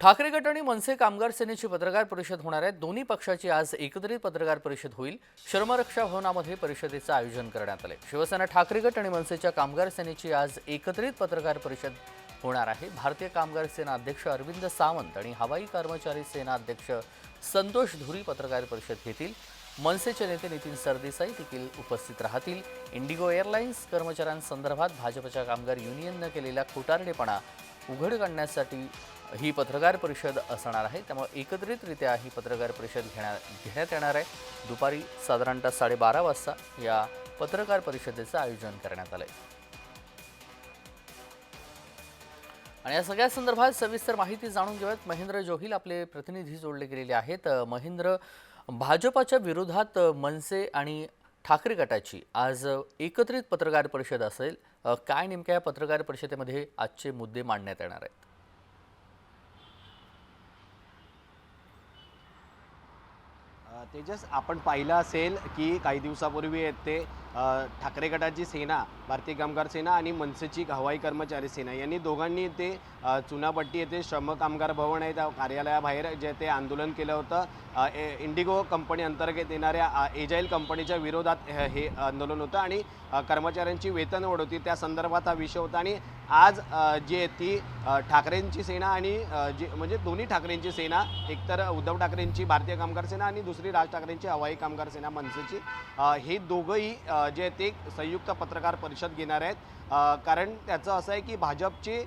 ठाकरे गट आणि मनसे कामगार सेनेची पत्रकार परिषद होणार आहे. दोन्ही पक्षाची आज एकत्रित पत्रकार परिषद होईल. श्रमरक्षा भवनामध्ये परिषदेचं आयोजन करण्यात आले शिवसेना ठाकरे गट आणि मनसेच्या कामगार सेनेची आज एकत्रित पत्रकार परिषद होणार आहे. भारतीय कामगार सेना अध्यक्ष अरविंद सावंत आणि हवाई कर्मचारी सेना अध्यक्ष संतोष धुरी पत्रकार परिषद घेतील. मनसेचे नेते नितीन सरदेसाई देखील उपस्थित राहतील. इंडिगो एअरलाइन्स कर्मचाऱ्यांसंदर्भात भाजपच्या कामगार युनियननं केलेला खोटारडेपणा उघड काढण्यासाठी ही पत्रकार परिषद असणार आहे. त्यामुळे एकत्रितरित्या ही पत्रकार परिषद घेण्या घेण्यात येणार आहे. दुपारी साधारणतः साडेबारा वाजता या पत्रकार परिषदेचं आयोजन करण्यात आलं आहे आणि या सगळ्या संदर्भात सविस्तर माहिती जाणून घेऊयात. महेंद्र जोहिल आपले प्रतिनिधी जोडले गेलेले आहेत. महेंद्र भाजपाच्या विरोधात मनसे आणि ठाकरे गटाची आज एकत्रित पत्रकार परिषद असेल. काय नेमक्या या पत्रकार परिषदेमध्ये आजचे मुद्दे मांडण्यात येणार आहेत? तेजस आपण पाहिलं असेल की काही दिवसापूर्वी येथे ठाकरे गटाची सेना भारतीय कामगार सेना आणि मनसेची हवाई कर्मचारी सेना यांनी दोघांनी येथे चुनापट्टी येथे श्रम कामगार भवन आहे त्या कार्यालयाबाहेर जे ते आंदोलन केलं होतं. ए- इंडिगो कंपनी अंतर्गत येणाऱ्या एजाईल कंपनीच्या विरोधात हे आंदोलन होतं आणि कर्मचाऱ्यांची वेतनवाढ होती त्या संदर्भात हा विषय होता आणि आज जी ती ठाकरेंची सेना आणि जे जी म्हणजे दोन्ही ठाकरेंची सेना एकतर उद्धव ठाकरेंची भारतीय कामगार सेना आणि दुसरी राज ठाकरेंची हवाई कामगार सेना मनसेची हे दोघंही जे ते संयुक्त पत्रकार परिषद घेणार आहेत. कारण त्याचं असं आहे की भाजपची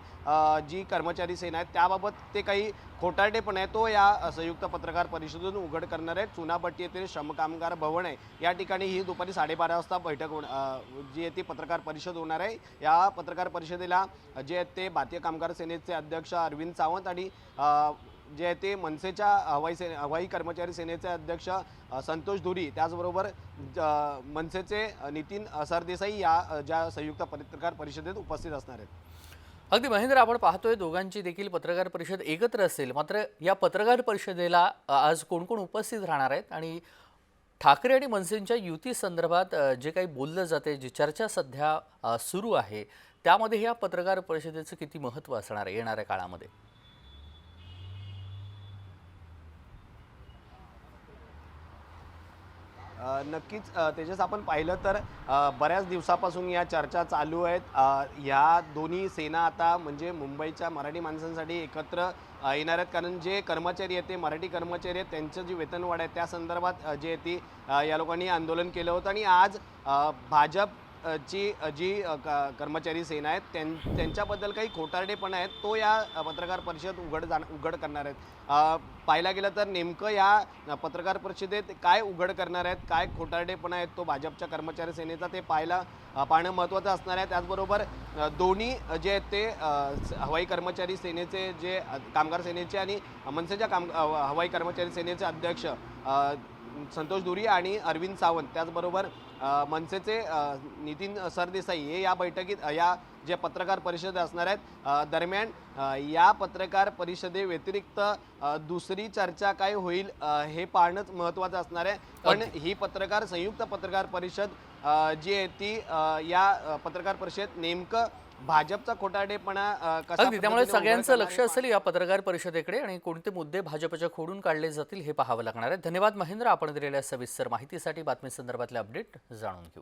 जी कर्मचारी सेना आहेत त्याबाबत ते काही खोटारडेपण आहे तो या संयुक्त पत्रकार परिषदेतून उघड करणार आहेत. चुनाभट्टी येथील श्रमकामगार भवन आहे. या ठिकाणी ही दुपारी साडेबारा वाजता बैठक होण जी आहे ती पत्रकार परिषद होणार आहे. या पत्रकार परिषदेला जे आहेत ते भारतीय कामगार सेनेचे अध्यक्ष अरविंद सावंत आणि जे आहे ते मनसेच्या हवाई से हवाई कर्मचारी सेनेचे अध्यक्ष संतोष धुरी. त्याचबरोबर ज- मनसेचे नितीन सरदेसाई या ज्या संयुक्त पत्रकार परिषदेत उपस्थित असणार आहेत. अगदी महेंद्र आपण पाहतोय दोघांची देखील पत्रकार परिषद एकत्र असेल. मात्र या पत्रकार परिषदेला आज कोण कोण उपस्थित राहणार आहेत? आणि ठाकरे आणि मनसेंच्या युती संदर्भात जे काही बोललं जाते जी चर्चा सध्या सुरू आहे त्यामध्ये या पत्रकार परिषदेचं किती महत्त्व असणार आहे येणाऱ्या काळामध्ये? नक्कीच तेजस आपण पाहिलं तर बऱ्याच दिवसापासून या चर्चा चालू आहेत. ह्या दोन्ही सेना आता म्हणजे मुंबईच्या मराठी माणसांसाठी एकत्र येणार आहेत. कारण जे कर्मचारी आहेत ते मराठी कर्मचारी आहेत. त्यांचं जी वेतनवाढ आहे त्या संदर्भात जे ती या लोकांनी आंदोलन केलं होतं. आणि आज भाजप ची जी क- कर्मचारी सेना आहेत त्यां त्यांच्याबद्दल काही खोटारडेपणा आहेत तो या पत्रकार परिषद उघड जाण उघड करणार आहेत. पाहायला गेलं तर नेमकं या पत्रकार परिषदेत काय उघड करणार आहेत काय खोटारडेपणा आहेत तो भाजपच्या कर्मचारी सेनेचा ते पाहायला पाहणं महत्त्वाचं असणार आहे. त्याचबरोबर दोन्ही जे आहेत ते स- हवाई कर्मचारी सेनेचे जे कामगार सेनेचे आणि मनसेच्या काम हवाई कर्मचारी सेनेचे अध्यक्ष संतोष धुरी आणि अरविंद सावंत. त्याचबरोबर मनसेचे नितीन सरदेसाई हे या बैठकीत या जे पत्रकार परिषद असणार आहेत दरम्यान या पत्रकार परिषदे व्यतिरिक्त दुसरी चर्चा काय होईल हे पाहणंच महत्त्वाचं असणार आहे. पण ही पत्रकार संयुक्त पत्रकार परिषद जी आहे ती या पत्रकार परिषद नेमकं भाजपचा कसा अगदी त्यामुळे सगळ्यांचं लक्ष असेल या पत्रकार परिषदेकडे आणि कोणते मुद्दे भाजपच्या खोडून काढले जातील हे पाहावं लागणार आहे. धन्यवाद महेंद्र आपण दिलेल्या सविस्तर माहितीसाठी बातमी संदर्भातले अपडेट जाणून घेऊ.